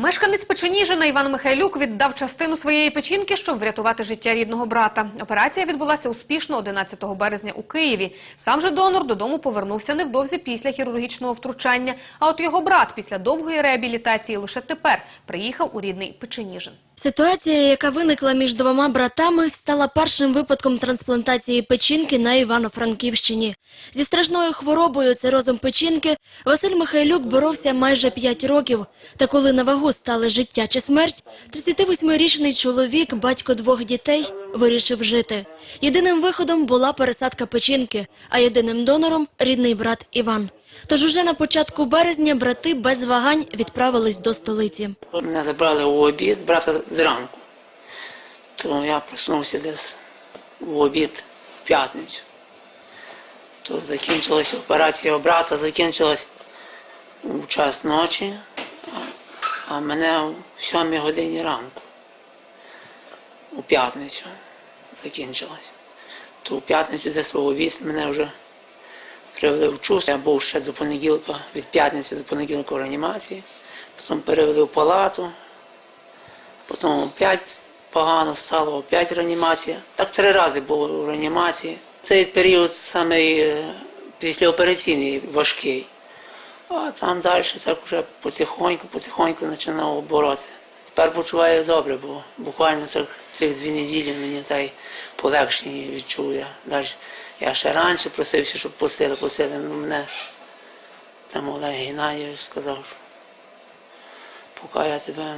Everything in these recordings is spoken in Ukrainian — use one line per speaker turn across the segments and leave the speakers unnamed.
Мешканець Печеніжина Іван Михайлюк віддав частину своєї печінки, щоб врятувати життя рідного брата. Операція відбулася успішно 11 березня у Києві. Сам же донор додому повернувся невдовзі після хірургічного втручання. А от його брат після довгої реабілітації лише тепер приїхав у рідний Печеніжин.
Ситуація, яка виникла між двома братами, стала першим випадком трансплантації печінки на Івано-Франківщині. Зі страшною хворобою цирозом печінки Василь Михайлюк боровся майже 5 років. Та коли на вагу стали життя чи смерть, 38-річний чоловік, батько двох дітей, вирішив жити. Єдиним виходом була пересадка печінки, а єдиним донором – рідний брат Іван. Тож уже на початку березня брати без вагань відправились до столиці.
Мене забрали у обід, брата зранку. То я проснувся десь у обід в п'ятницю. То закінчилася операція брата, закінчилась у час ночі, а, мене в 7 годині ранку. У п'ятницю закінчилась. То у п'ятницю десь в обід мене вже привели в чувство. Я був ще до понеділка, від п'ятниці до понеділка в реанімації. Потім перевели в палату, потім опять погано стало, опять реанімація. Так три рази було в реанімації. Цей період саме післяопераційний важкий. А там далі так вже потихоньку, потихоньку починав обороти. Тепер почуваю добре, бо буквально так цих дві неділі мені та й полегшення відчув я. Далі я ще раніше просився, щоб пустили, пустили. Ну, мене там Олег Геннадійович сказав, поки я тебе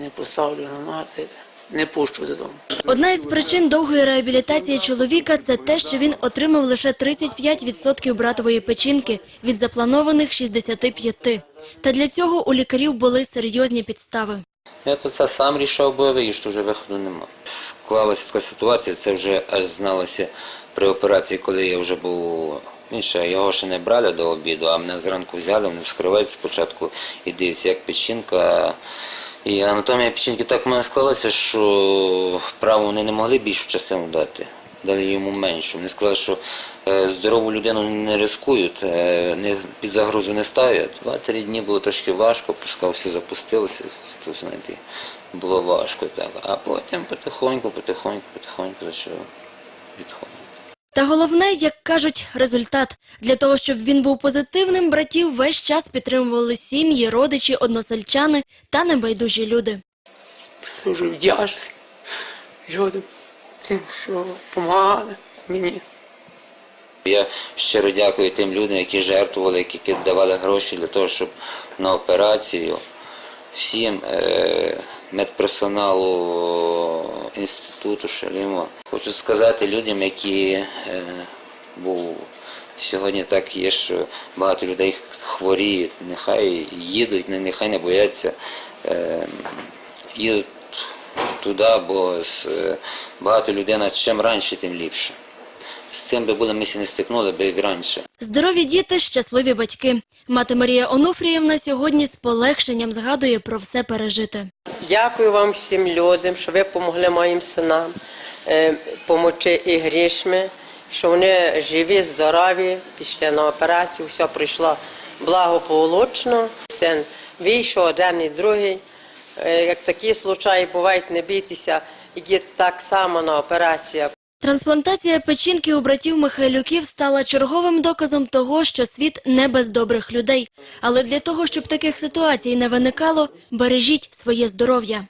не поставлю на ноги, не пущу додому.
Одна із причин довгої реабілітації чоловіка – це те, що він отримав лише 35% братової печінки від запланованих 65. Та для цього у лікарів були серйозні підстави.
Я то це сам рішав бойовий, що вже виходу нема. Склалася така ситуація, це вже аж зналося при операції, коли я вже був. Він ще його ще не брали до обіду, а мене зранку взяли, вони вскривають спочатку і дивляться, як печінка. І анатомія печінки так в мене склалася, що праву вони не могли більшу частину дати. Дали йому меншу. Вони сказали, що е, здорову людину не рискують, е, не, під загрозу не ставлять. Два-три дні було трошки важко, пускав все запустилося, то, знаєте, було важко так. А потім потихоньку, потихоньку, потихоньку почав відходити.
Та головне, як кажуть, результат. Для того, щоб він був позитивним, братів весь час підтримували сім'ї, родичі, односельчани та небайдужі люди.
Дуже вдячний людям, тим, що допомагали мені.
Я щиро дякую тим людям, які жертвували, які давали гроші для того, щоб на операцію всім е, медперсоналу інституту Шалімо. Хочу сказати людям, які був сьогодні так є, що багато людей хворіють, нехай їдуть, не- нехай не бояться, їдуть туди, бо з, е, багато людей, чим раніше, тим ліпше. З цим би були ми сі не стикнули би і раніше.
Здорові діти, щасливі батьки. Мати Марія Онуфріївна сьогодні з полегшенням згадує про все пережите.
Дякую вам всім людям, що ви допомогли моїм синам, е, помочи і грішми, що вони живі, здорові, пішли на операцію, все пройшло благополучно. Син вийшов один і другий. Е, Як такі случаї бувають, не бійтеся, ідіть так само на операцію.
Трансплантація печінки у братів Михайлюків стала черговим доказом того, що світ не без добрих людей. Але для того, щоб таких ситуацій не виникало, бережіть своє здоров'я.